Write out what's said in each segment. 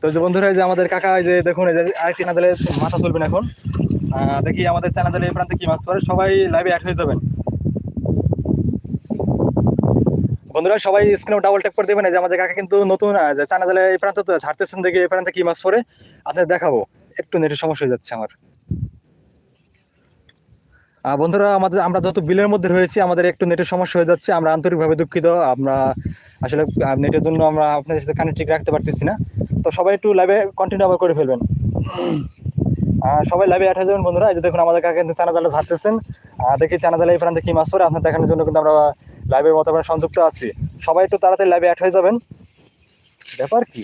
তো যে বন্ধুরা যে আমাদের কাকা যে দেখুন, এই যে আরেকটি নাদালে মাথা তুলবেন এখন। দেখি আমাদের চানাদালে এই প্রান্তে কি মাছ পড়ে সবাই লাইভে অ্যাড হয়ে যাবেন। বন্ধুরা, সবাই স্ক্রিনে ডাবল ট্যাপ করে দেবেন। যে আমাদের কাকা কিন্তু নতুন চানাদালে এই প্রান্তে তো ঝাড়তেছেন দেখি এই প্রান্তে কি মাছ পড়ে আপনাদের দেখাবো। একটু নেটের সমস্যা হয়ে যাচ্ছে আমার। বন্ধুরা, আমাদের, আমরা যত বিলের মধ্যে রয়েছি, আমাদের একটু নেটের সমস্যা হয়ে যাচ্ছে। আমরা আন্তরিকভাবে দুঃখিত। আমরা আসলে নেটের জন্য আমরা আপনাদের সাথে কানেক্ট ঠিক রাখতে পারতেছি না। তো সবাই একটু লাইভে কন্টিনিউ আবার করে ফেলবেন। সবাই লাইভে হয়ে যাবেন বন্ধুরা, এই যে দেখুন আমাদের কাছে কিন্তু চানা জালটা ঝাড়তেছেন দেখি চানা জালে এই প্রান্তে কি মাছ পড়ে আপনার দেখানোর জন্য কিন্তু আমরা লাইভের মতো আমরা সংযুক্ত আছি। সবাই একটু তাড়াতাড়ি লাইভে অ্যাড হয়ে যাবেন। ব্যাপার কি?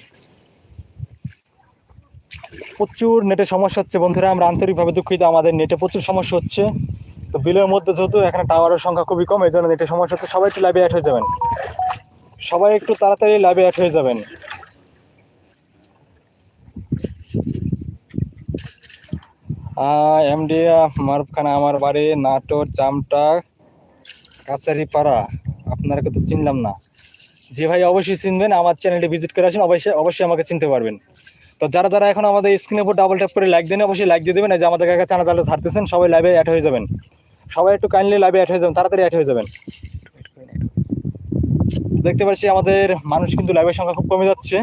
প্রচুর নেটের সমস্যা হচ্ছে বন্ধুরা, আমরা আন্তরিকভাবে দুঃখিত, আমাদের নেটে প্রচুর সমস্যা হচ্ছে। তো বিলের মধ্যে যেহেতু এখানে টাওয়ারের সংখ্যা খুবই কম, এই জন্য নেটের সমস্যা হচ্ছে, সবাই একটু লাইভে অ্যাড হয়ে যাবেন। সবাই একটু তাড়াতাড়ি লাইভে অ্যাড হয়ে যাবেন। এমডি মারুফ খান, আমার বাড়ি, নাটোর, চামটা, কাছারিপাড়া। আপনাকে তো চিনলাম না। যে ভাই, অবশ্যই চিনবেন। আমার চ্যানেলটি ভিজিট করে আসেন। অবশ্যই অবশ্যই আমাকে চিনতে পারবেন। তো যারা যারা এখন আমাদের স্ক্রিনের উপর ডাবল ট্যাপ করে লাইক দেন, অবশ্যই লাইক দিয়ে দেবেন। যে আমাদের কাছে চানা জালে ছাড়তেছেন সবাই লাইভে অ্যাড হয়ে যাবেন। সবাই একটু কাইন্ডলি লাইভে অ্যাড হয়ে যাবেন, তাড়াতাড়ি অ্যাড হয়ে যাবেন। দেখতে পাচ্ছি আমাদের মানুষ কিন্তু লাইভের সংখ্যা খুব কমে যাচ্ছে।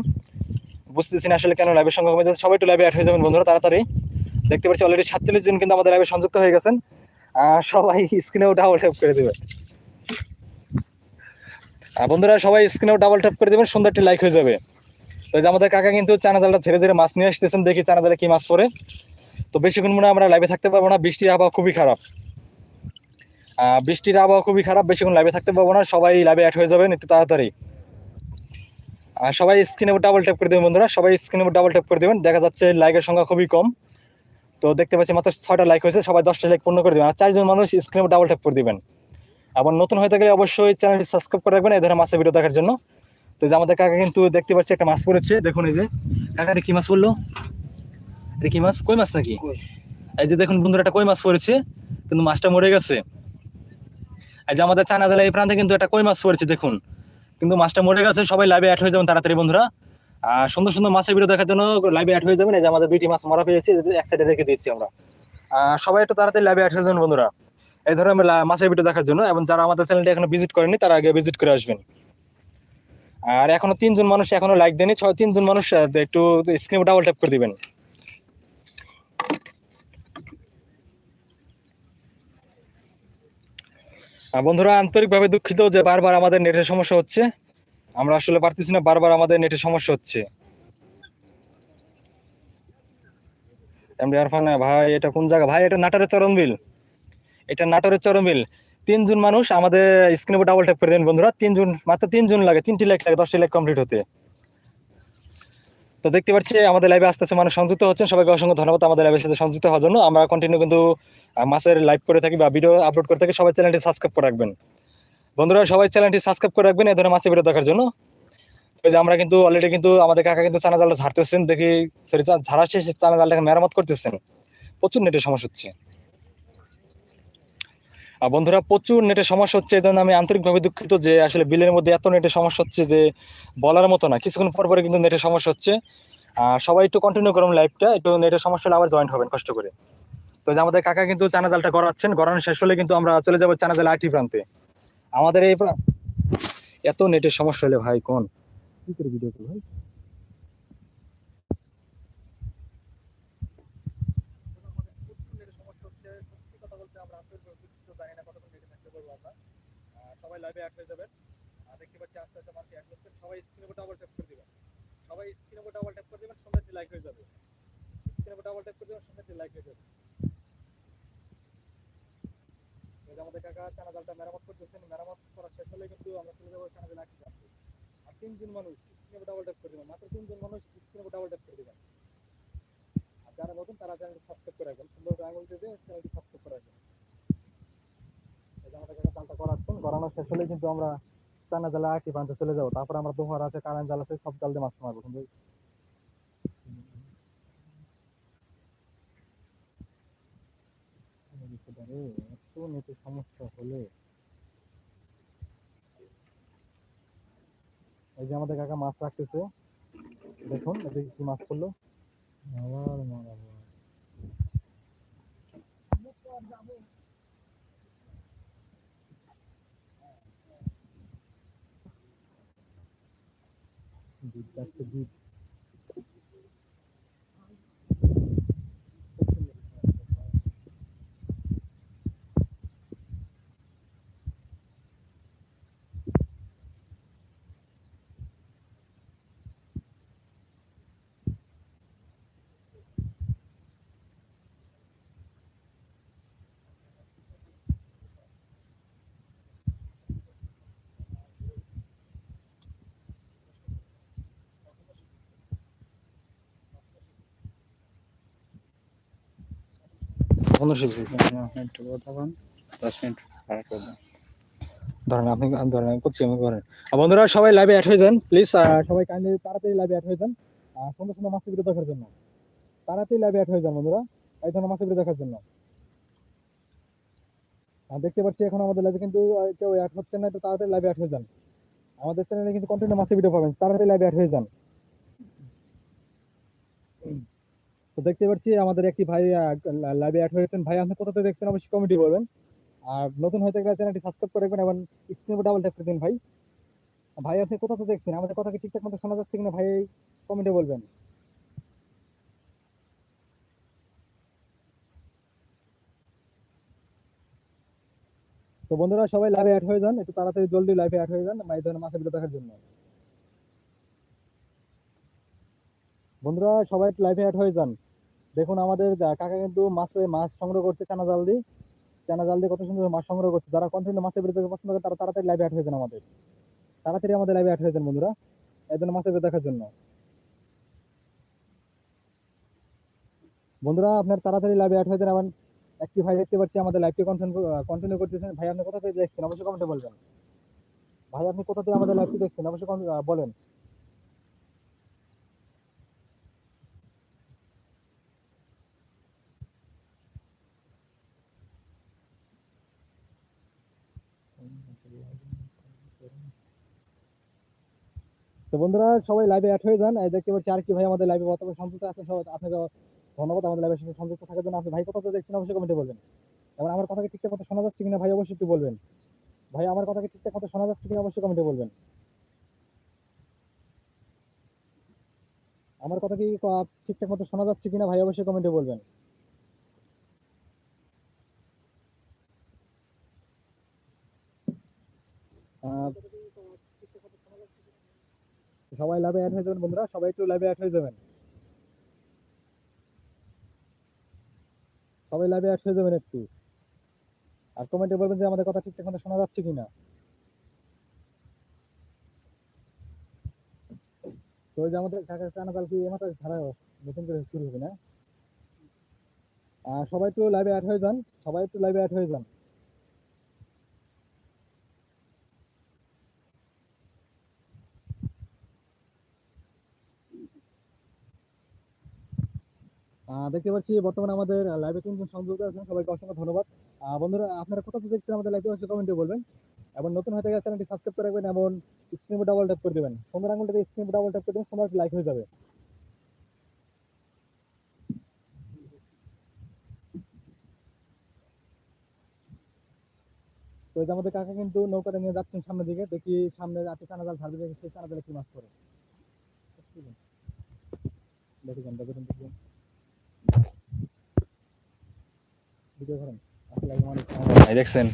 বুঝতেছি না আসলে কেন লাইভের সংখ্যা কমে যাচ্ছে, সবাই একটু লাইভে হয়ে যাবেন বন্ধুরা, তাড়াতাড়ি। দেখতে পাচ্ছি অলরেডি সাতচল্লিশ জন কিন্তু আমাদের লাইভে সংযুক্ত হয়ে গেছেন। সবাই স্ক্রিনেও ডাবল ট্যাপ করে দেবে বন্ধুরা, সবাই স্ক্রিনেও ডাবল ট্যাপ করে দেবেন, সুন্দর একটি লাইক হয়ে যাবে। তো যে আমাদের কাকা কিন্তু চানা জালটা ছেড়ে ছেড়ে মাছ নিয়ে আসতেছেন, দেখি চানা জালে কি মাছ পড়ে। তো বেশিক্ষণ মনে আমরা লাইভে থাকতে পারব না, বৃষ্টির আবহাওয়া খুবই খারাপ। বৃষ্টির আবহাওয়া খুবই খারাপ বেশিক্ষণ লাইভে থাকতে পারব না সবাই লাইভে অ্যাড হয়ে যাবেন একটু তাড়াতাড়ি। আর সবাই স্ক্রিনে ডাবল ট্যাপ করে দেবেন বন্ধুরা সবাই স্ক্রিনে ডাবল ট্যাপ করে দেবেন দেখা যাচ্ছে লাইকের সংখ্যা খুবই কম। তো দেখতে পাচ্ছি মাত্র ছয়টা লাইক হয়েছে সবাই দশটা লাইক পূর্ণ করে দেবেন আর চারজন মানুষ স্ক্রিনে ডাবল ট্যাপ করে দেবেন। আবার নতুন হয়ে থাকলে অবশ্যই চ্যানেলটি সাবস্ক্রাইব করে রাখবেন এই ধরনের মাছের ভিডিও দেখার জন্য। তো যে আমাদের কাকা কিন্তু দেখতে পাচ্ছি একটা মাছ পড়েছে দেখুন এই যে কাকাটা কি মাছ বলল? এটা কি মাছ? কই মাছ নাকি? এই যে দেখুন বন্ধুরা একটা কই মাছ পড়েছে? কিন্তু মাছটা মরে গেছে। এই যে আমাদের চানা জেলা এই প্রান্তে কিন্তু একটা কই মাছ পড়েছে, দেখুন। কিন্তু মাছটা মরে গেছে, সবাই লাইভে অ্যাড হয়ে যাবেন তাড়াতাড়ি, বন্ধুরা। আর সুন্দর সুন্দর মাছের ভিডিও দেখার জন্য লাইভে অ্যাড হয়ে যাবেন। এই যে আমাদের দুইটি মাছ মরা পেয়েছি এক সাইডে রেখে দিয়েছি আমরা। সবাই একটু তাড়াতাড়ি লাইভে অ্যাড হয়ে যাবেন, বন্ধুরা। এই ধরনের মাছের ভিডিও দেখার জন্য, এবং যারা আমাদের চ্যানেলটি এখনও ভিজিট করেনি তারা আগে ভিজিট করে আসবেন। আর এখনও তিনজন মানুষ এখনও লাইক দেয়নি, ছয় তিনজন মানুষ একটু স্ক্রিনে ডাবল ট্যাপ করে দিবেন। বন্ধুরা, আন্তরিকভাবে দুঃখিত যে বারবার আমাদের নেটের সমস্যা হচ্ছে। আমরা আসলে পারতেছি না, বারবার আমাদের নেটের সমস্যা হচ্ছে। আরফান, ভাই, এটা কোন জায়গা? ভাই, এটা নাটোরের চরমবিল এটা নাটোরের চরমবিল তিনজন মানুষ আমাদের স্ক্রিনে ডাবল ট্যাপ করে দেন বন্ধুরা। তিনজন, মাত্র তিনজন লাগে, তিনটি লেখ লাগে, দশটি লেখ কমপ্লিট হতে। তো দেখতে পাচ্ছি, আমাদের লাইভে আস্তে আস্তে মানুষ সংযুক্ত হচ্ছেন। সবাইকে অসংখ্য ধন্যবাদ আমাদের লাইভের সাথে সংযুক্ত হওয়ার জন্য। আমরা কন্টিনিউ কিন্তু মাসের লাইভ করে থাকি বা ভিডিও আপলোড করে থাকি। সবাই চ্যানেলটি সাবস্ক্রাইব করে রাখবেন। বন্ধুরা, সবাই চ্যানেলটি সাবস্ক্রাইব করে রাখবেন। এ ধরনের মাছের ভিডিও দেখার জন্য। যে আমরা কিন্তু অলরেডি কিন্তু আমাদের কাকা কিন্তু চানা জালটা ঝাড়তেছেন। দেখি সরি ঝাড়া শেষে চানা জালটাকে মেরামত করতেছেন। প্রচুর নেটের সমস্যা হচ্ছে। বন্ধুরা, প্রচুর নেটের সমস্যা হচ্ছে এই জন্য আমি আন্তরিকভাবে দুঃখিত যে আসলে বিলের মধ্যে এত নেটের সমস্যা হচ্ছে যে বলার মতো না। কিছুক্ষণ পর পরে কিন্তু নেটের সমস্যা হচ্ছে। আর সবাই একটু কন্টিনিউ করুন লাইভটা একটু নেটের সমস্যা হলে আবার জয়েন হবেন, কষ্ট করে। তো যে আমাদের কাকা কিন্তু চানা জালটা গড়াচ্ছেন গড়ানো শেষ হলে কিন্তু আমরা চলে যাব চানা জাল আটি প্রান্তে। আমাদের এই এত নেটের সমস্যা হলে ভাই কোন? কি করে ভিডিও করব ভাই সবাই লাইভে অ্যাড হয়ে যাবেন। আর দেখতে পাচ্ছি আস্তে আস্তে মানুষ অ্যাড হচ্ছেন সবাই স্ক্রিনে উপর ডাবল ট্যাপ করে দিবেন। সবাই স্ক্রিনে উপর ডাবল ট্যাপ করে দিবেন একটি লাইক হয়ে যাবে। স্ক্রিনে উপর ডাবল ট্যাপ করে দিবেন একটি লাইক হয়ে যাবে। আমাদের কাকা চানা জালটা মেরামত করতেছেন, মেরামত করা শেষ হলে কিন্তু আমরা চলে যাব চানা জাল আর তিনজন মানুষ স্ক্রিনে ডাবল ট্যাপ করে দিবেন, মাত্র তিনজন মানুষ স্ক্রিনে ডাবল ট্যাপ করে দিবেন। যারা নতুন, তারা চ্যানেলটি সাবস্ক্রাইব করে রাখবেন। সুন্দর করে আঙুল দিয়ে চ্যানেলটি সাবস্ক্রাইব করে রাখবেন। আমাদের কাছে জালটা করাচ্ছেন করানো শেষ হলে কিন্তু আমরা চানা জালে আটি বাঁধতে চলে যাব। তারপর আমরা দোহার আছে, কারেন্ট জাল আছে, সব জাল দিয়ে মাছ মারবো। কিন্তু এত সমস্যা হলে এই যে আমাদের কাকা মাছ রাখতেছে, দেখুন, এদিকে কি মাছ পড়ল। আবার মারা দ্বীপ যাচ্ছে একটু কথা দশ মিনিট পার করব ধরেন আপনি ধরেন আমি করছি আমি করেন। বন্ধুরা সবাই লাইভে অ্যাড হয়ে যান প্লিজ সবাই কাইন্ডলি তাড়াতাড়ি লাইভে অ্যাড হয়ে যান। সুন্দর সুন্দর মাছের ভিডিও দেখার জন্য। তাড়াতাড়ি লাইভে অ্যাড হয়ে যান বন্ধুরা। এই ধরনের মাছের ভিডিও দেখার জন্য। দেখতে পাচ্ছি এখন আমাদের লাইভে কিন্তু কেউ অ্যাড হচ্ছে না তো তাড়াতাড়ি লাইভে অ্যাড হয়ে যান। আমাদের চ্যানেলে কিন্তু কন্টিনিউ মাছের ভিডিও পাবেন তাড়াতাড়ি লাইভে অ্যাড হয়ে যান। তো দেখতে পাচ্ছি আমাদের একটি ভাই লাইভে অ্যাড হয়েছেন। ভাই, আপনি কোথাতে দেখছেন? অবশ্যই কমেন্টে বলবেন। আর নতুন হয়ে থাকলে চ্যানেলটি সাবস্ক্রাইব করে রাখবেন এবং স্ক্রিনে ডাবল ট্যাপ করে দিন ভাই। ভাই, আপনি কোথাতে দেখছেন? আমাদের কথা কি ঠিকঠাক মতো শোনা যাচ্ছে কিনা ভাই, কমেন্টে বলবেন। তো বন্ধুরা, সবাই লাইভে অ্যাড হয়ে যান। একটু তাড়াতাড়ি জলদি লাইভে অ্যাড হয়ে যান এই ধরনের মাছের ভিডিও দেখার জন্য। বন্ধুরা, সবাই লাইভে অ্যাড হয়ে যান। দেখুন আমাদের কাকা কিন্তু মাছে মাছ সংগ্রহ করছে চানা জাল দিয়ে। চানা জাল দিয়ে কত সুন্দর মাছ সংগ্রহ করছে। যারা কন্টিনিউ মাছের দেখতে পছন্দ করে, তারা তাড়াতাড়ি লাইভে অ্যাড হয়ে যান আমাদের। তাড়াতাড়ি আমাদের লাইভে অ্যাড হয়ে যান বন্ধুরা, এই জন্য মাছের দেখার জন্য। বন্ধুরা, আপনার তাড়াতাড়ি লাইভে অ্যাড হয়ে যান। এবং একটি ভাই দেখতে পাচ্ছি, আমাদের লাইভটি কন্টিনিউ করতেছেন। ভাই, আপনি কোথা থেকে দেখছেন? অবশ্যই কমেন্টে বলবেন। ভাই, আপনি কোথা থেকে আমাদের লাইভটি দেখছেন? অবশ্যই বলেন। তো বন্ধুরা, সবাই লাইভে অ্যাড হয়ে যান। দেখতে পাচ্ছি আর কি ভাই আমাদের লাইভে বর্তমানে সংযুক্ত আছেন সবাই আপনাকে ধন্যবাদ। আমাদের লাইভের সাথে সংযুক্ত থাকার জন্য। আপনি ভাই কোথা দেখছেন? অবশ্যই কমেন্টে বলবেন। এবার আমার কথাকে ঠিকঠাক মতো শোনা যাচ্ছে কিনা ভাই, অবশ্যই একটু বলবেন। ভাই, আমার কথাকে ঠিকঠাক মতো শোনা যাচ্ছে কিনা অবশ্যই কমেন্টে বলবেন। আমার কথা কি ঠিকঠাক মতো শোনা যাচ্ছে কিনা ভাই, অবশ্যই কমেন্টে বলবেন। সবাই লাইভে অ্যাড হয়ে যাবেন, বন্ধুরা। সবাই একটু লাইভে অ্যাড হয়ে যাবেন। সবাই লাইভে অ্যাড হয়ে যাবেন একটু। আর কমেন্টে বলবেন যে আমাদের কথা ঠিকঠাক মতো শোনা যাচ্ছে কিনা। তো যে আমাদের কাকার চানাকাল কি এমাত্র ছাড়া নতুন করে শুরু হবে না? সবাই একটু লাইভে অ্যাড হয়ে যান, সবাই একটু লাইভে অ্যাড হয়ে যান। দেখতে পাচ্ছি বর্তমানে আমাদের লাইভে তিনজন সংযুক্ত আছেন সবাইকে অসংখ্য ধন্যবাদ বন্ধুরা আপনারা কোথা থেকে দেখছেন আমাদের লাইভে অবশ্যই কমেন্টে বলবেন এবং নতুন হয়ে থাকলে চ্যানেলটি সাবস্ক্রাইব করে রাখবেন এবং স্ক্রিনে ডাবল ট্যাপ করে দেবেন সুন্দর আঙুলটাতে স্ক্রিনে ডাবল ট্যাপ করে দেবেন সুন্দর লাইক হয়ে যাবে তো এই যে আমাদের কাকা কিন্তু নৌকাটা নিয়ে যাচ্ছেন সামনের দিকে দেখি সামনে রাতে চানা জাল ছাড়বে সেই চানা জালে কি মাছ করে দেখি দেখুন দেখুন ভিডিও করেন আসসালামু আলাইকুম দেখছেন।